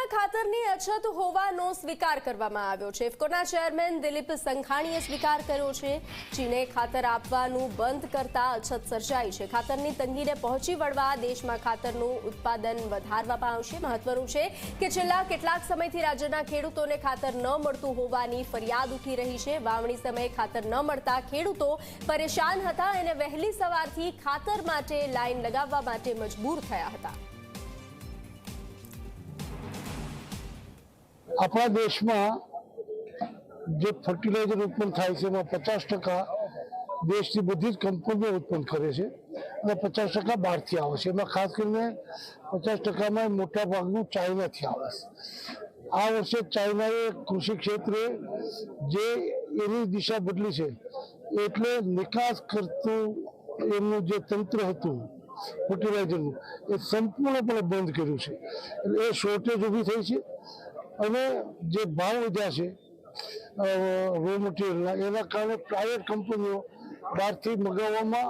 રાજ્યમાં ખાતરની અછત હોવાનો સ્વીકાર કરવામાં આવ્યો છે. ઇફકોના ચેરમેન દિલીપ સંઘાણીએ સ્વીકાર કર્યો છે. ચીને ખાતર આપવાનું બંધ કરતા અછત સર્જાઈ છે. ખાતરની તંગીને પહોંચી વળવા દેશમાં ખાતરનું ઉત્પાદન વધારવામાં આવશે. મહત્વનું છે કે છેલ્લા કેટલાક સમયથી રાજ્યના ખેડૂતોને ખાતર ન મળતું હોવાની ફરિયાદ ઉઠી રહી છે. વાવણી સમયે ખાતર ન મળતા ખેડૂતો પરેશાન હતા અને વહેલી સવારથી ખાતર માટે લાઇન લગાવવા માટે મજબૂર થયા હતા. આપણા દેશમાં જે ફર્ટિલાઇઝર ઉત્પન્ન થાય છે, એમાં પચાસ ટકા દેશની બધી જ કંપનીઓ ઉત્પન્ન કરે છે અને પચાસ ટકા બહારથી આવે છે. એમાં ખાસ કરીને પચાસ ટકામાં મોટા ભાગનું ચાઇનાથી આવે છે. આ વર્ષે ચાઇનાએ કૃષિ ક્ષેત્રે જે એની દિશા બદલી છે, એટલે નિકાસ કરતું એમનું જે તંત્ર હતું ફર્ટિલાઇઝરનું એ સંપૂર્ણપણે બંધ કર્યું છે. એટલે એ શોર્ટેજ ઊભી થઈ છે. અને જે ભાવ વધ્યા છે રો મટીરિયલના એના કારણે પ્રાઇવેટ કંપનીઓ બહારથી મગાવવામાં